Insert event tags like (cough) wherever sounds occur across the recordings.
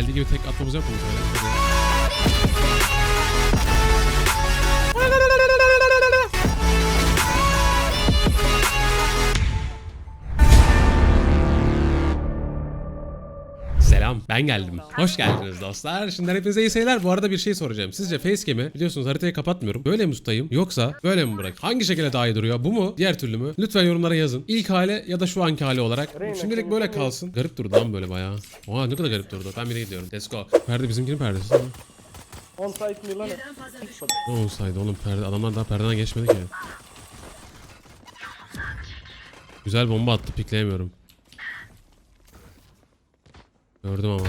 Geldiği gibi tek atmamız yok mu? Selam ben geldim. Hoş geldiniz dostlar. Şimdiden hepinize iyi seyirler. Bu arada bir şey soracağım. Sizce facecam'i biliyorsunuz haritayı kapatmıyorum. Böyle mi tutayım yoksa böyle mi bırak? Hangi şekilde daha iyi duruyor? Bu mu? Diğer türlü mü? Lütfen yorumlara yazın. İlk hale ya da şu anki hali olarak. Şimdilik böyle kalsın. Garip durdu lan böyle bayağı. Oha ne kadar garip durdu. Ben bire gidiyorum. Let's go. Perde bizimkinin perdesi değil mi? On site Milan. Ne olsaydı oğlum perde. Adamlar daha perdeden geçmedi ki. Güzel bomba attı pikleyemiyorum. Gördüm ama.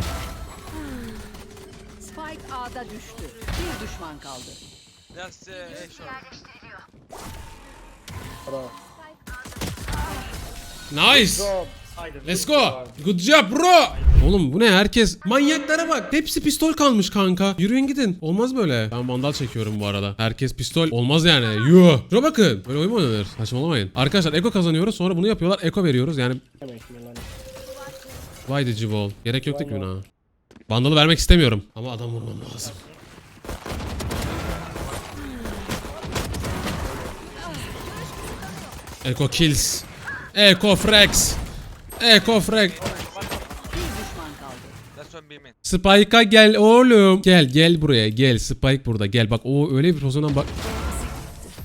Spike A'da düştü. Bir düşman kaldı. That's uh, A short. Bravo. Nice. Let's go. Good job bro. Oğlum bu ne herkes manyaklara bak. Hepsi pistol kalmış kanka. Yürüyün gidin. Olmaz böyle. Ben vandal çekiyorum bu arada. Herkes pistol. Olmaz yani. Yuh. Şuna bakın. Böyle oyun mu oynanır? Saçmalamayın. Arkadaşlar eko kazanıyoruz. Sonra bunu yapıyorlar. Eko veriyoruz. Yani. Vay the Cibol. Gerek yok değil mi buna? Vandalı vermek istemiyorum. Ama adam vurmam lazım. Eko kills. Eko frags. Eko frag. Spike'a gel oğlum. Gel gel buraya gel. Spike burada gel. Bak o öyle bir pozisyondan bak.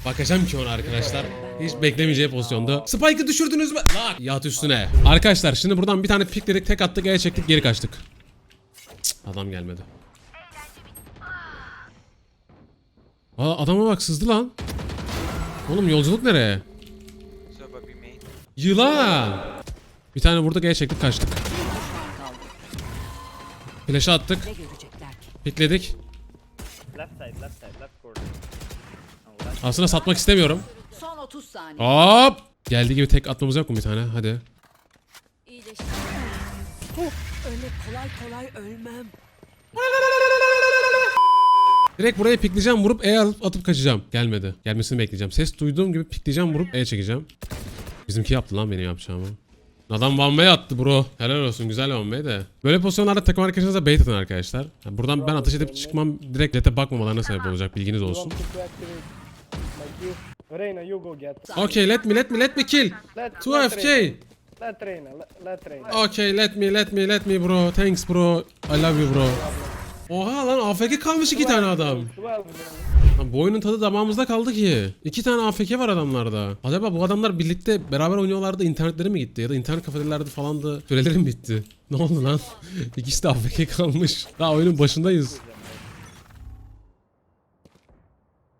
Bakacağım ki ona arkadaşlar. Hiç beklemeyeceği pozisyonda. Spike'ı düşürdünüz mü? Lan yat üstüne. Arkadaşlar şimdi buradan bir tane pikledik tek attık E'ye çektik geri kaçtık. Cık, adam gelmedi. Aa adama bak sızdı lan. Oğlum yolculuk nereye? Yılan. Bir tane vurduk E'ye çektik kaçtık. Flash'ı attık. Pikledik. Aslında satmak istemiyorum. Son 30 saniye. Hop! Geldiği gibi tek atmamız yok mu bir tane? Hadi. İyileşti. Öyle kolay kolay ölmem. Direkt buraya pikleyeceğim vurup E alıp atıp kaçacağım. Gelmedi. Gelmesini bekleyeceğim. Ses duyduğum gibi pikleyeceğim vurup E çekeceğim. Bizimki yaptı lan benim yapacağımı. Adam way attı bro. Helal olsun güzel one way de. Böyle pozisyonlarda takım arkadaşınıza bait atın arkadaşlar. Yani buradan ben atış edip çıkmam direkt lete bakmamalarına sebep olacak bilginiz olsun. Like you. Go get. Okay let me let me let me kill. Let, 2 let FK. Reyna. Let Reyna, let, let Reyna. Okay let me let me let me bro. Thanks bro. I love you bro. Oha lan AFK kalmış iki tane adam. 12 Milan. Lan bu oyunun tadı damağımızda kaldı ki. İki tane AFK var adamlarda. Acaba bu adamlar birlikte beraber oynuyorlardı internetleri mi gitti? Ya da internet kafelerlerde falan da süreleri mi bitti? (laughs) Ne oldu lan? İkisi de AFK kalmış. Daha oyunun başındayız.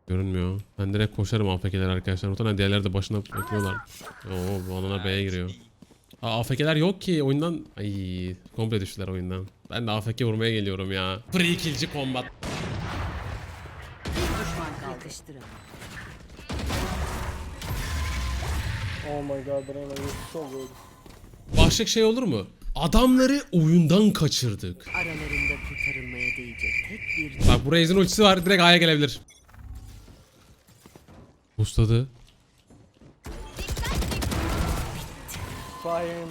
Görünmüyor. Ben direkt koşarım AFK'ler arkadaşlar. Muhtemelen diğerleri de başına bekliyorlar. Oo bu adamlar B'ye giriyor. Aa, AFK'ler yok ki oyundan. Ay komple düştüler oyundan. Ben de AFK vurmaya geliyorum ya. Free killci combat. Oh my god, Reyna, you're so good. Başka şey olur mu? Adamları oyundan kaçırdık. Aralarında kurtarılmaya değecek tek bir Bak buraya izin ultisi var. Direkt A'ya gelebilir. Ustadı. Fire him.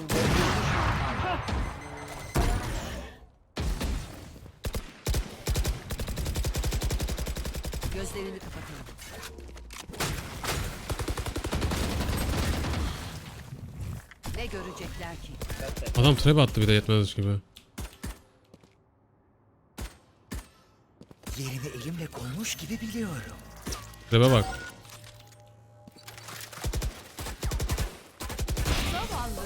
gözlerini kapatalım. Ne görecekler ki? Adam trap attı bir de yetmezmiş gibi. Yerimi elimle koymuş gibi biliyorum. Trap'e bak.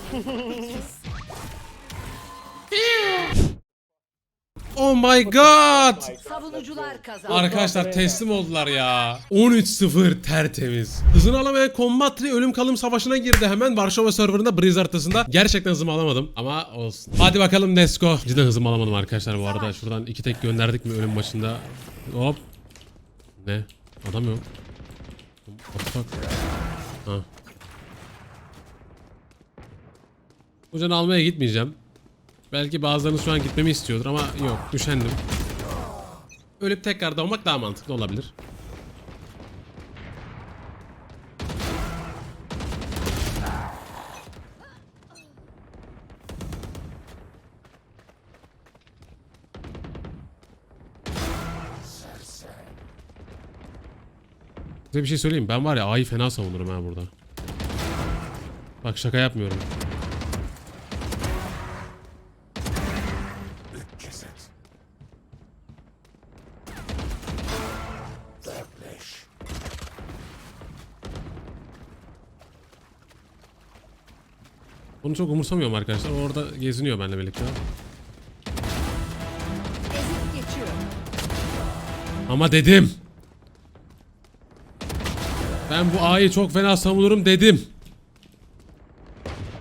(laughs) oh my god! Savunucular kazandı. Arkadaşlar teslim oldular ya. 13-0 tertemiz. Hızını alamayan Combatri ölüm kalım savaşına girdi hemen Varşova serverında Breeze haritasında. Gerçekten hızımı alamadım ama olsun. Hadi bakalım let's go. Cidden hızımı alamadım arkadaşlar bu arada. Şuradan iki tek gönderdik mi ölüm başında. Hop. Ne? Adam yok. What the fuck? Ha. Hocanı almaya gitmeyeceğim. Belki bazılarının şu an gitmemi istiyordur ama yok düşendim. Ölüp tekrar doğmak daha mantıklı olabilir. Size bir şey söyleyeyim ben var ya A'yı fena savunurum ha burada. Bak şaka yapmıyorum. Onu çok umursamıyorum arkadaşlar. O orada geziniyor benimle birlikte. Ama dedim. Ben bu A'yı çok fena savunurum dedim.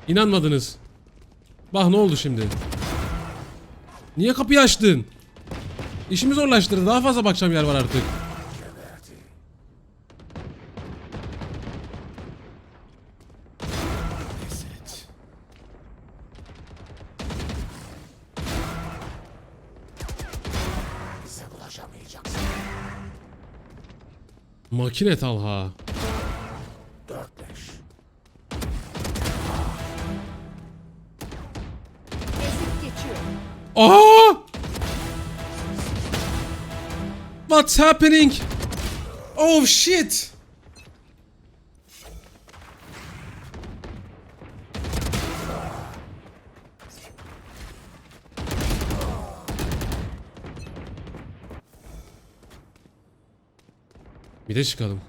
İnanmadınız. Bak ne oldu şimdi? Niye kapıyı açtın? İşimi zorlaştırdı. Daha fazla bakacağım yer var artık. Makine Talha. Dörtleş. Ezip geçiyor. Aa! What's happening? Oh shit! Bir de çıkalım.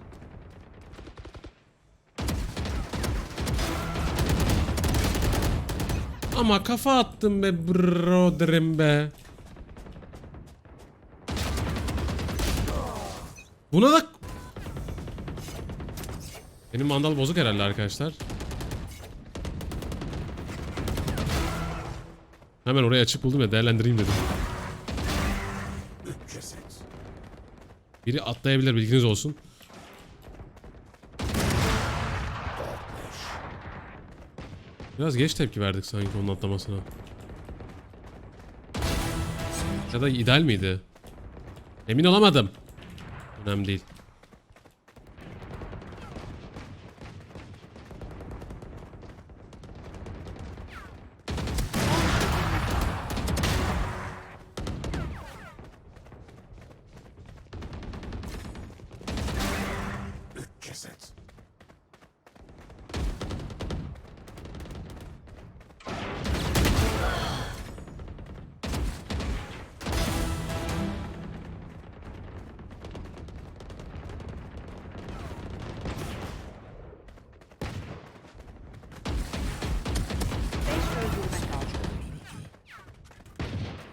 Ama kafa attım be broderim be. Buna da... Benim mandal bozuk herhalde arkadaşlar. Hemen orayı açık buldum ya değerlendireyim dedim. Biri atlayabilir bilginiz olsun. Biraz geç tepki verdik sanki onun atlamasına. Ya da ideal miydi? Emin olamadım. Önemli değil.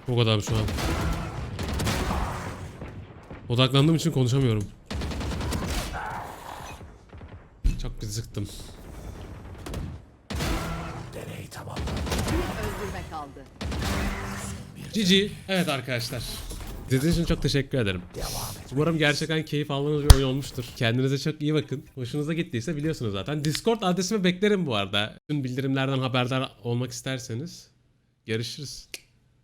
O kadar şu an. Odaklandığım için konuşamıyorum. Çok sıktım. Deney tamam. Bir öldürme kaldı. GG. Evet arkadaşlar. İzlediğiniz için çok teşekkür ederim. Umarım gerçekten keyif aldığınız bir oyun olmuştur. Kendinize çok iyi bakın. Hoşunuza gittiyse biliyorsunuz zaten. Discord adresimi beklerim bu arada. Tüm bildirimlerden haberdar olmak isterseniz. Görüşürüz.